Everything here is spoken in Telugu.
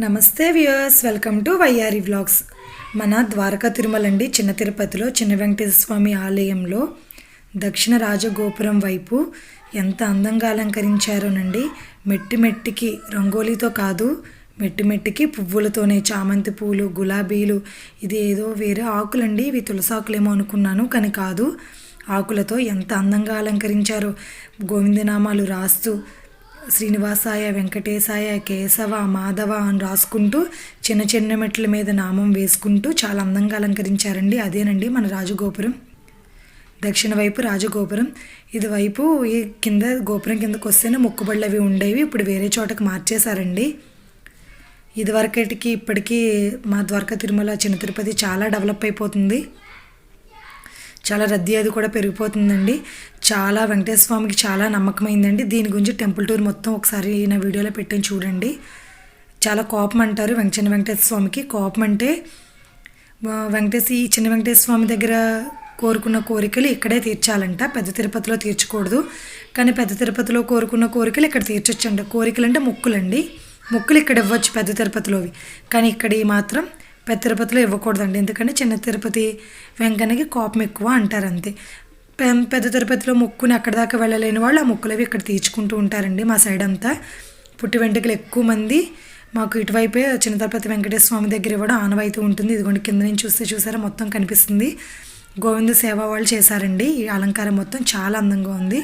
నమస్తే viewers welcome to Y R E vlogs. మన ద్వారకా తిరుమల అండి చిన్న తిరుపతిలో చిన్న వెంకటేశ్వర స్వామి ఆలయంలో దక్షిణ రాజగోపురం వైపు ఎంత అందంగా అలంకరించారోనండి. మెట్టి మెట్టికి రంగోలీతో కాదు మెట్టి మెట్టికి పువ్వులతోనే చామంతి పూలు గులాబీలు ఇది ఏదో వేరే ఆకులండి. ఇవి తులసాకులేమో అనుకున్నాను కానీ కాదు. ఆకులతో ఎంత అందంగా అలంకరించారో గోవిందనామాలు రాస్తూ శ్రీనివాసాయ వెంకటేశాయ కేశవ మాధవ అని రాసుకుంటూ చిన్న చిన్న మెట్ల మీద నామం వేసుకుంటూ చాలా అందంగా అలంకరించారండి. అదేనండి మన రాజగోపురం. దక్షిణ వైపు రాజగోపురం. ఇది వైపు ఈ కింద గోపురం కిందకు వస్తేనే మొక్కుబళ్ళు అవి ఉండేవి. ఇప్పుడు వేరే చోటకి మార్చేశారండి. ఇదివరకటికి ఇప్పటికీ మా ద్వారకా తిరుమల చిన్న తిరుపతి చాలా డెవలప్ అయిపోతుంది. చాలా రద్దీ అది కూడా పెరిగిపోతుందండి. చాలా వెంకటేశ్వర స్వామికి చాలా నమ్మకమైందండి. దీని గురించి టెంపుల్ టూర్ మొత్తం ఒకసారి నా వీడియోలో పెట్టాను చూడండి. చాలా కోపం అంటారు వెంక చిన్న వెంకటేశ్వర స్వామికి కోపం అంటే వెంకటేశ్ వెంకటేశ్వర ఈ చిన్న వెంకటేశ్వర స్వామి దగ్గర కోరుకున్న కోరికలు ఇక్కడే తీర్చాలంట. పెద్ద తిరుపతిలో తీర్చకూడదు. కానీ పెద్ద తిరుపతిలో కోరుకున్న కోరికలు ఇక్కడ తీర్చొచ్చండి కోరికలు అంటే మొక్కులండి. మొక్కులు ఇక్కడ ఇవ్వచ్చు పెద్ద తిరుపతిలోవి. కానీ ఇక్కడ మాత్రం పెద్ద తిరుపతిలో ఇవ్వకూడదండి. ఎందుకంటే చిన్న తిరుపతి వెంకన్నకి కోపం ఎక్కువ అంటారు అంతే. పె- పెద్ద తిరుపతిలో మొక్కుని అక్కడ దాకా వెళ్ళలేని వాళ్ళు ఆ మొక్కులవి ఇక్కడ తీర్చుకుంటూ ఉంటారండి మా సైడ్ అంతా. పుట్టి వెంట్రుకలు ఎక్కువ మంది మాకు ఇటువైపే చిన్న తిరుపతి వెంకటేశ్వర స్వామి దగ్గర ఇవ్వడం ఆనవాయితీ ఉంటుంది. ఇదిగోండి కింద నుంచి చూస్తే చూసారా మొత్తం కనిపిస్తుంది. గోవింద సేవ వాళ్ళు చేశారండి. ఈ అలంకారం మొత్తం చాలా అందంగా ఉంది.